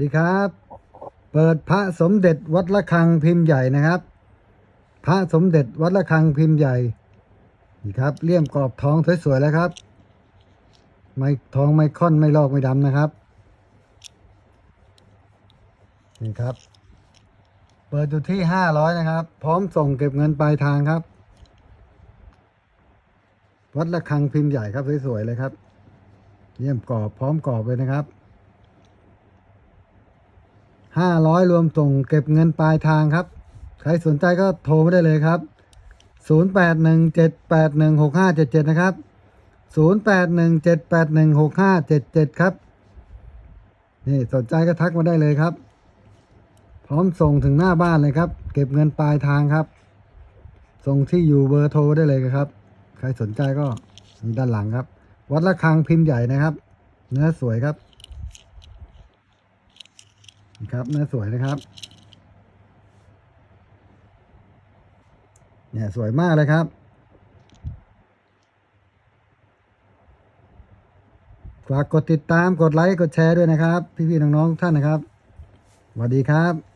ดีครับ เปิดพระสมเด็จวัดละคังพิมพ์ใหญ่นะครับ พระสมเด็จวัดละคังพิมพ์ใหญ่นี่ครับเลี่ยมกรอบทองสวยๆแล้วครับไม่ทองไม่ค่อนไม่ลอกไม่ดำนะครับนี่ครับ เปิดอยู่ที่ห้าร้อยนะครับ พร้อมส่งเก็บเงินปลายทางครับ วัดละคังพิมพ์ใหญ่ครับสวยๆเลยครับเลี่ยมกรอบพร้อมกรอบเลยนะครับ ห้าร้อยรวมส่งเก็บเงินปลายทางครับ ใครสนใจก็โทรมาได้เลยครับศูนย์แปดหนึ่งเจ็ดแปดหนึ่งหกห้าเจ็ดเจ็ดนะครับศูนย์แปดหนึ่งเจ็ดแปดหนึ่งหกห้าเจ็ดเจ็ดครับ นี่สนใจก็ทักมาได้เลยครับ พร้อมส่งถึงหน้าบ้านเลยครับ เก็บเงินปลายทางครับ ส่งที่อยู่เบอร์โทรได้เลยครับ ใครสนใจก็มีด้านหลังครับ วัดละคังพิมพ์ใหญ่นะครับ เนื้อสวยครับ ครับเนื้อสวยนะครับ เนี่ยสวยมากเลยครับ ฝากกดติดตามกดไลค์กดแชร์ด้วยนะครับ พี่ๆน้องๆทุกท่านนะครับสวัสดีครับ